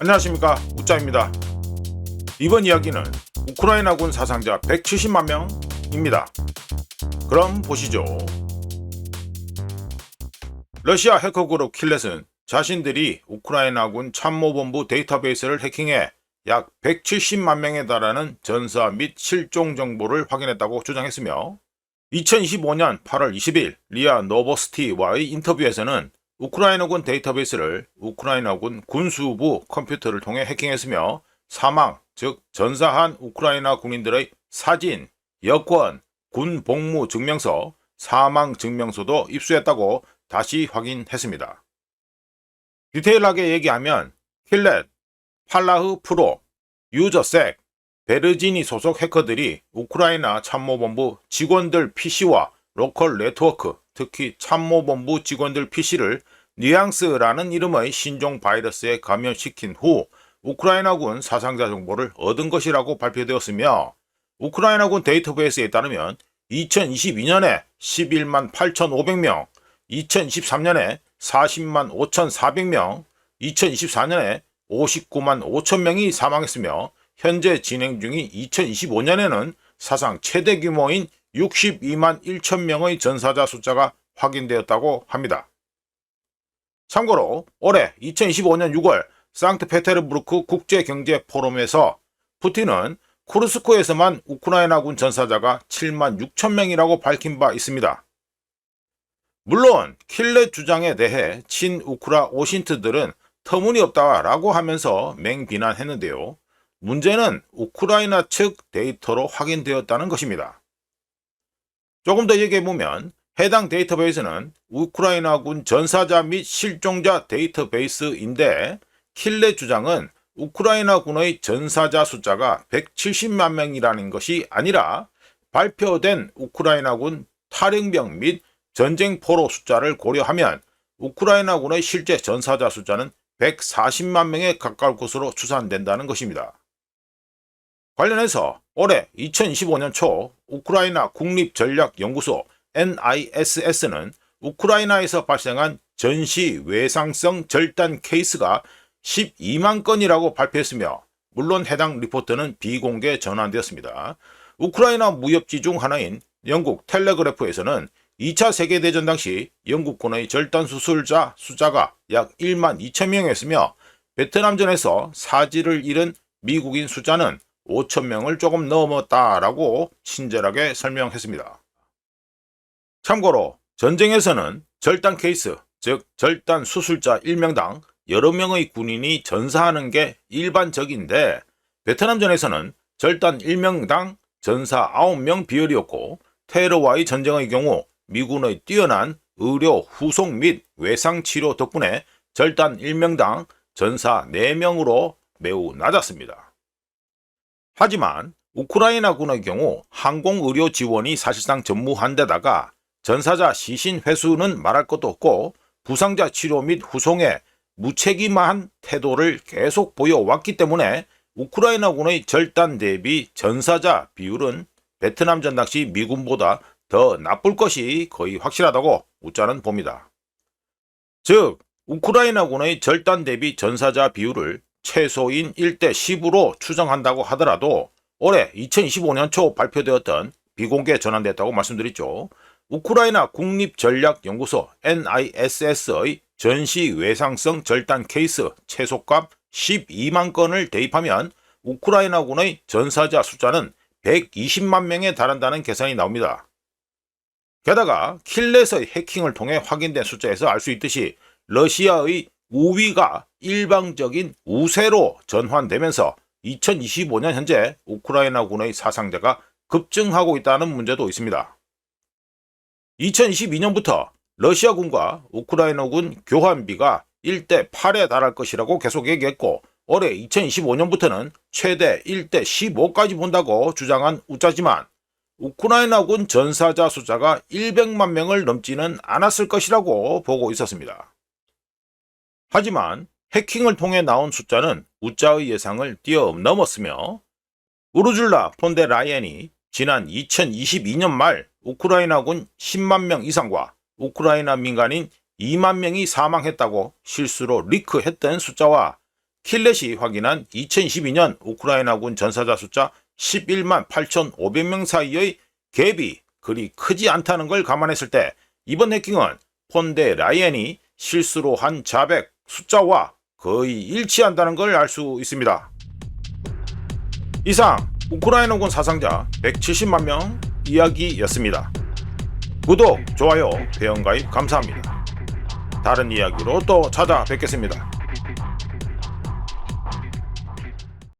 안녕하십니까 우짜입니다. 이번 이야기는 우크라이나군 사상자 170만 명입니다. 그럼 보시죠. 러시아 해커 그룹 킬렛은 자신들이 우크라이나군 참모본부 데이터베이스를 해킹해 약 170만 명에 달하는 전사 및 실종 정보를 확인했다고 주장했으며 2025년 8월 20일 리아 노보스티와의 인터뷰에서는 우크라이나군 데이터베이스를 우크라이나군 군수부 컴퓨터를 통해 해킹했으며 사망, 즉 전사한 우크라이나 군인들의 사진, 여권, 군 복무 증명서, 사망 증명서도 입수했다고 다시 확인했습니다. 디테일하게 얘기하면 힐렛, 팔라흐 프로, 유저색, 베르지니 소속 해커들이 우크라이나 참모본부 직원들 PC와 로컬 네트워크, 특히 참모본부 직원들 PC를 뉘앙스라는 이름의 신종 바이러스에 감염시킨 후 우크라이나군 사상자 정보를 얻은 것이라고 발표되었으며 우크라이나군 데이터베이스에 따르면 2022년에 11만 8,500명, 2023년에 40만 5,400명, 2024년에 59만 5천 명이 사망했으며 현재 진행 중인 2025년에는 사상 최대 규모인 62만 1천 명의 전사자 숫자가 확인되었다고 합니다. 참고로 올해 2025년 6월 상트페테르부르크 국제경제 포럼에서 푸틴은 쿠르스코에서만 우크라이나군 전사자가 7만 6천 명이라고 밝힌 바 있습니다. 물론 킬렛 주장에 대해 친우크라 오신트들은 터무니없다라고 하면서 맹비난했는데요. 문제는 우크라이나 측 데이터로 확인되었다는 것입니다. 조금 더 얘기해보면 해당 데이터베이스는 우크라이나군 전사자 및 실종자 데이터베이스인데 킬레 주장은 우크라이나군의 전사자 숫자가 170만 명이라는 것이 아니라 발표된 우크라이나군 탈영병 및 전쟁 포로 숫자를 고려하면 우크라이나군의 실제 전사자 숫자는 140만 명에 가까울 것으로 추산된다는 것입니다. 관련해서 올해 2025년 초 우크라이나 국립전략연구소 NISS는 우크라이나에서 발생한 전시 외상성 절단 케이스가 12만 건이라고 발표했으며 물론 해당 리포트는 비공개 전환되었습니다. 우크라이나 무협지 중 하나인 영국 텔레그래프에서는 2차 세계대전 당시 영국군의 절단 수술자 숫자가 약 1만 2천 명이었으며 베트남전에서 사지를 잃은 미국인 숫자는 5천 명을 조금 넘었다라고 친절하게 설명했습니다. 참고로 전쟁에서는 절단 케이스, 즉 절단 수술자 1명당 여러 명의 군인이 전사하는 게 일반적인데 베트남전에서는 절단 1명당 전사 9명 비율이었고 테러와의 전쟁의 경우 미군의 뛰어난 의료 후속 및 외상 치료 덕분에 절단 1명당 전사 4명으로 매우 낮았습니다. 하지만 우크라이나군의 경우 항공의료 지원이 사실상 전무한 데다가 전사자 시신 회수는 말할 것도 없고 부상자 치료 및 후송에 무책임한 태도를 계속 보여왔기 때문에 우크라이나군의 절단 대비 전사자 비율은 베트남 전 당 시 미군보다 더 나쁠 것이 거의 확실하다고 우짜는 봅니다. 즉, 우크라이나군의 절단 대비 전사자 비율을 최소인 1대 10으로 추정한다고 하더라도 올해 2025년 초 발표되었던 비공개 전환됐다고 말씀드렸죠. 우크라이나 국립전략연구소 NISS의 전시 외상성 절단 케이스 최소값 12만 건을 대입하면 우크라이나군의 전사자 숫자는 120만 명에 달한다는 계산이 나옵니다. 게다가 킬렛의 해킹을 통해 확인된 숫자에서 알 수 있듯이 러시아의 우위가 일방적인 우세로 전환되면서 2025년 현재 우크라이나군의 사상자가 급증하고 있다는 문제도 있습니다. 2022년부터 러시아군과 우크라이나군 교환비가 1대 8에 달할 것이라고 계속 얘기했고 올해 2025년부터는 최대 1대 15까지 본다고 주장한 우짜지만 우크라이나군 전사자 숫자가 100만 명을 넘지는 않았을 것이라고 보고 있었습니다. 하지만 해킹을 통해 나온 숫자는 우짜의 예상을 뛰어넘었으며 우르줄라 폰데 라이엔이 지난 2022년 말 우크라이나군 10만 명 이상과 우크라이나 민간인 2만 명이 사망했다고 실수로 리크했던 숫자와 킬렛이 확인한 2022년 우크라이나군 전사자 숫자 11만 8,500명 사이의 갭이 그리 크지 않다는 걸 감안했을 때 이번 해킹은 폰데 라이언이 실수로 한 자백 숫자와 거의 일치한다는 걸 알 수 있습니다. 이상 우크라이나군 사상자 170만 명 이야기였습니다. 구독, 좋아요, 회원가입 감사합니다. 다른 이야기로 또 찾아뵙겠습니다.